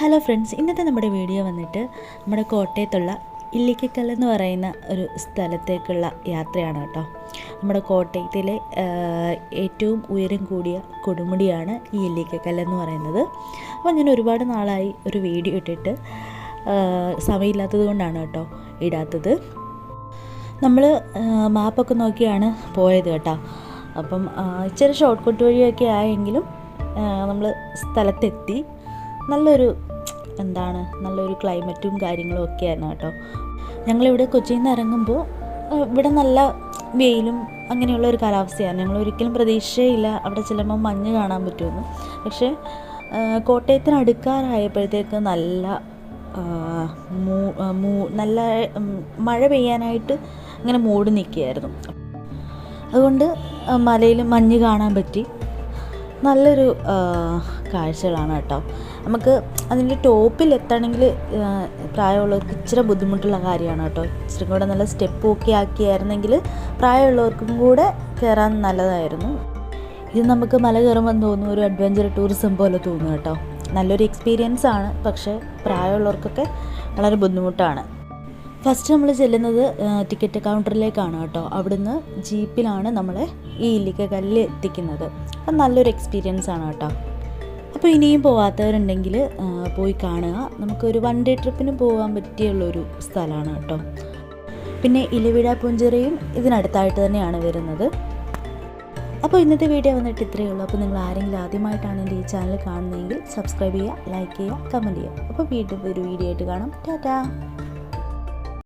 Hello friends ഇന്നത്തെ നമ്മുടെ video വന്നിട്ട് നമ്മുടെ കോട്ടയത്തുള്ള ഇല്ലിക്കക്കൽ എന്ന് പറയുന്ന ഒരു സ്ഥലത്തേക്കുള്ള യാത്രയാണ് കേട്ടോ. നമ്മുടെ കോട്ടയത്തിലെ ഏറ്റവും ഉയരം കൂടിയ കൊടുമുടിയാണ് ഈ ഇല്ലിക്കക്കൽ എന്ന് പറയുന്നത്. അപ്പോൾ ഞാൻ ഒരുപാട് നാളായി ഒരു വീഡിയോ ഇട്ടിട്ട് സമയമില്ലാത്തത് കൊണ്ടാണ് കേട്ടോ ഇടാത്തത്. നമ്മൾ മാപ്പൊക്കെ നോക്കിയാണ് പോയത് കേട്ടോ. അപ്പം ഇച്ചിരി ഷോർട്ട് കട്ട് വഴിയൊക്കെ ആയെങ്കിലും നമ്മൾ സ്ഥലത്തെത്തി. നല്ലൊരു എന്താണ് നല്ലൊരു ക്ലൈമറ്റും കാര്യങ്ങളും ഒക്കെ ആയിരുന്നു കേട്ടോ. ഞങ്ങളിവിടെ കൊച്ചിയിൽ നിന്ന് ഇറങ്ങുമ്പോൾ ഇവിടെ നല്ല വെയിലും അങ്ങനെയുള്ള ഒരു കാലാവസ്ഥയാണ്. ഞങ്ങൾ ഒരിക്കലും പ്രതീക്ഷയില്ല അവിടെ ചെല്ലുമ്പോൾ മഞ്ഞ് കാണാൻ പറ്റുമെന്ന്. പക്ഷേ കോട്ടയത്തിന് അടുക്കാറായപ്പോഴത്തേക്ക് നല്ല മൂ- മൂ- നല്ല മഴ പെയ്യാനായിട്ട് അങ്ങനെ മൂടി നിൽക്കുകയായിരുന്നു. അതുകൊണ്ട് മലയിൽ മഞ്ഞ് കാണാൻ പറ്റി. നല്ലൊരു കാഴ്ചകളാണ് കേട്ടോ. നമുക്ക് അതിന്റെ ടോപ്പിൽ എത്തണമെങ്കിൽ പ്രായമുള്ളവർക്ക് ഇച്ചിരി ബുദ്ധിമുട്ടുള്ള കാര്യമാണ് കേട്ടോ. ഇച്ചിരി കൂടെ നല്ല സ്റ്റെപ്പ് ഒക്കെ ആക്കിയായിരുന്നെങ്കിൽ പ്രായമുള്ളവർക്കും കൂടെ കയറാൻ നല്ലതായിരുന്നു. ഇത് നമുക്ക് മല കയറുമ്പോൾ തോന്നും ഒരു അഡ്വഞ്ചർ ടൂറിസം പോലെ തോന്നും കേട്ടോ. നല്ലൊരു എക്സ്പീരിയൻസ് ആണ് പക്ഷേ പ്രായമുള്ളവർക്കൊക്കെ വളരെ ബുദ്ധിമുട്ടാണ്. ഫസ്റ്റ് നമ്മൾ ചെല്ലുന്നത് ടിക്കറ്റ് കൗണ്ടറിലേക്കാണ് കേട്ടോ. അവിടുന്ന് ജീപ്പിലാണ് നമ്മൾ ഈ ഇല്ലിക്കക്കല്ലിൽ എത്തിക്കുന്നത്. അപ്പം നല്ലൊരു എക്സ്പീരിയൻസ് ആണ് കേട്ടോ. അപ്പോൾ ഇനിയും പോവാത്തവരുണ്ടെങ്കിൽ പോയി കാണുക. നമുക്കൊരു വൺ ഡേ ട്രിപ്പിന് പോകാൻ പറ്റിയുള്ളൊരു സ്ഥലമാണ് കേട്ടോ. പിന്നെ ഇലവിഴ പുഞ്ചിറയും ഇതിനടുത്തായിട്ട് തന്നെയാണ് വരുന്നത്. അപ്പോൾ ഇന്നത്തെ വീഡിയോ വന്നിട്ട് ഇത്രയേ ഉള്ളൂ. അപ്പോൾ നിങ്ങൾ ആരെങ്കിലും ആദ്യമായിട്ടാണ് എന്റെ ഈ ചാനൽ കാണുന്നതെങ്കിൽ സബ്സ്ക്രൈബ് ചെയ്യുക ലൈക്ക് ചെയ്യുക കമന്റ് ചെയ്യുക. അപ്പോൾ വീണ്ടും ഒരു വീഡിയോ ആയിട്ട് കാണാം. ടാറ്റാ!